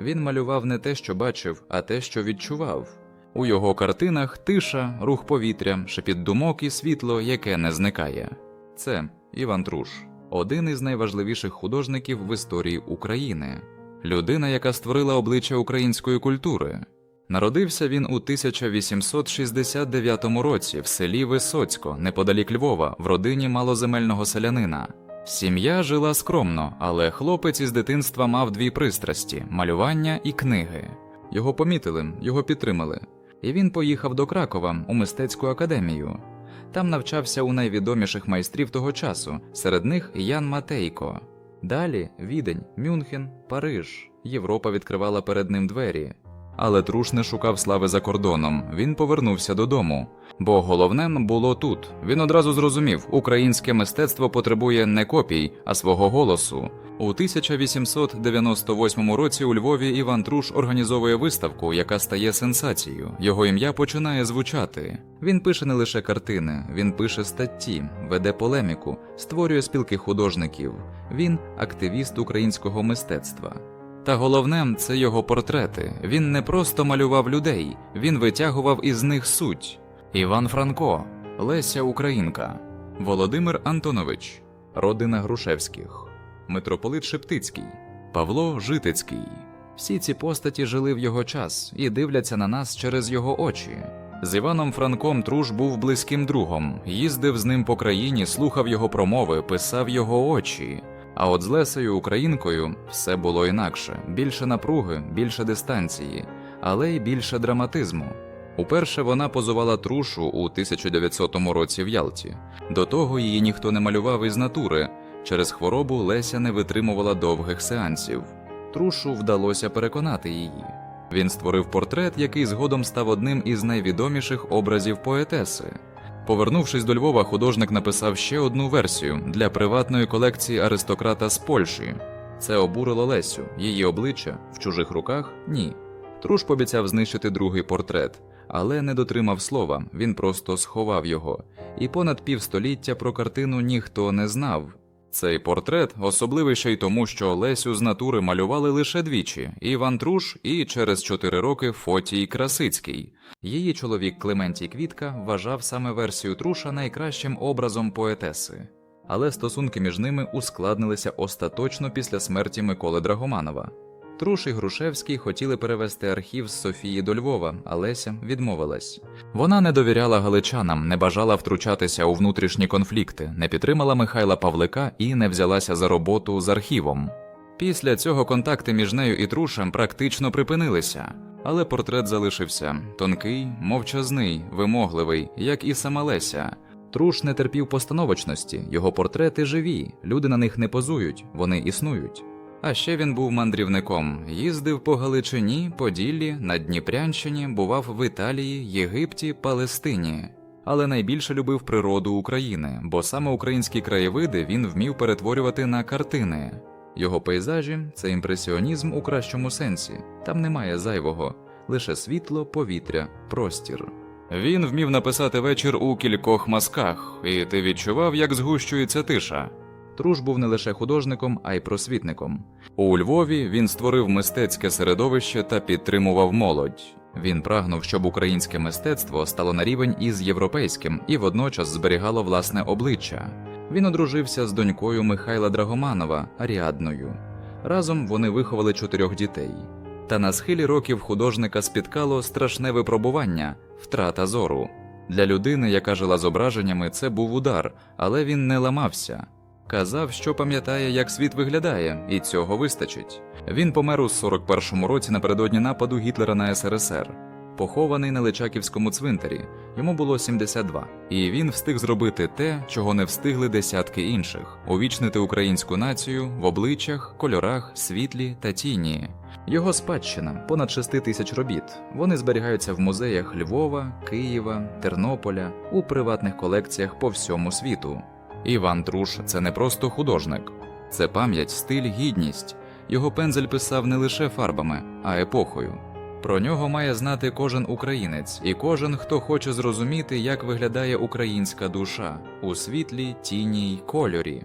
Він малював не те, що бачив, а те, що відчував. У його картинах тиша, рух повітря, шепіт думок і світло, яке не зникає. Це Іван Труш, один із найважливіших художників в історії України, людина, яка створила обличчя української культури. Народився він у 1869 році в селі Висоцько, неподалік Львова, в родині малоземельного селянина. Сім'я жила скромно, але хлопець із дитинства мав дві пристрасті малювання і книги. Його помітили, його підтримали. І він поїхав до Кракова у мистецьку академію. Там навчався у найвідоміших майстрів того часу, серед них Ян Матейко. Далі Відень, Мюнхен, Париж. Європа відкривала перед ним двері. Але Труш не шукав слави за кордоном. Він повернувся додому. Бо головне було тут. Він одразу зрозумів, українське мистецтво потребує не копій, а свого голосу. У 1898 році у Львові Іван Труш організовує виставку, яка стає сенсацією. Його ім'я починає звучати. Він пише не лише картини, він пише статті, веде полеміку, створює спілки художників. Він активіст українського мистецтва. Та головне це його портрети. Він не просто малював людей, він витягував із них суть. Іван Франко, Леся Українка, Володимир Антонович, родина Грушевських, митрополит Шептицький, Павло Житицький. Всі ці постаті жили в його час і дивляться на нас через його очі. З Іваном Франком Труш був близьким другом, їздив з ним по країні, слухав його промови, писав його очі. А от з Лесею Українкою все було інакше: більше напруги, більше дистанції, але й більше драматизму. Уперше вона позувала трушу у 1900 році в Ялті. До того її ніхто не малював із натури. Через хворобу Леся не витримувала довгих сеансів. Трушу вдалося переконати її. Він створив портрет, який згодом став одним із найвідоміших образів поетеси. Повернувшись до Львова, художник написав ще одну версію для приватної колекції аристократа з Польщі. Це обурило Лесю, її обличчя в чужих руках ні. Труш пообіцяв знищити другий портрет, але не дотримав слова, він просто сховав його. І понад півстоліття про картину ніхто не знав. Цей портрет особливий ще й тому, що Лесю з натури малювали лише двічі: Іван Труш і через чотири роки Фотій Красицький. Її чоловік Клементій Квітка вважав саме версію Труша найкращим образом поетеси. Але стосунки між ними ускладнилися остаточно після смерті Миколи Драгоманова. Труш і Грушевський хотіли перевести архів з Софії до Львова, а Леся відмовилась. Вона не довіряла галичанам, не бажала втручатися у внутрішні конфлікти, не підтримала Михайла Павлика і не взялася за роботу з архівом. Після цього контакти між нею і Трушем практично припинилися, але портрет залишився тонкий, мовчазний, вимогливий, як і сама Леся. Труш не терпів постановочності, його портрети живі, люди на них не позують, вони існують. А ще він був мандрівником, їздив по Галичині, Поділлі, на Дніпрянщині, бував в Італії, Єгипті, Палестині. Але найбільше любив природу України, бо саме українські краєвиди він вмів перетворювати на картини. Його пейзажі це імпресіонізм у кращому сенсі, там немає зайвого, лише світло, повітря, простір. Він вмів написати вечір у кількох мазках, і ти відчував, як згущується тиша. Труш був не лише художником, а й просвітником. У Львові він створив мистецьке середовище та підтримував молодь. Він прагнув, щоб українське мистецтво стало на рівень із європейським і водночас зберігало власне обличчя. Він одружився з донькою Михайла Драгоманова Аріадною. Разом вони виховали чотирьох дітей. Та на схилі років художника спіткало страшне випробування втрата зору. Для людини, яка жила зображеннями, це був удар, але він не ламався. Казав, що пам'ятає, як світ виглядає, і цього вистачить. Він помер у 41-му році напередодні нападу Гітлера на СРСР, похований на Личаківському цвинтарі. Йому було 72. І він встиг зробити те, чого не встигли десятки інших: увічнити українську націю в обличчях, кольорах, світлі та тіні. Його спадщина понад 6 тисяч робіт. Вони зберігаються в музеях Львова, Києва, Тернополя, у приватних колекціях по всьому світу. Іван Труш це не просто художник, це пам'ять, стиль, гідність. Його пензель писав не лише фарбами, а епохою. Про нього має знати кожен українець і кожен, хто хоче зрозуміти, як виглядає українська душа у світлі, тіні й кольорі.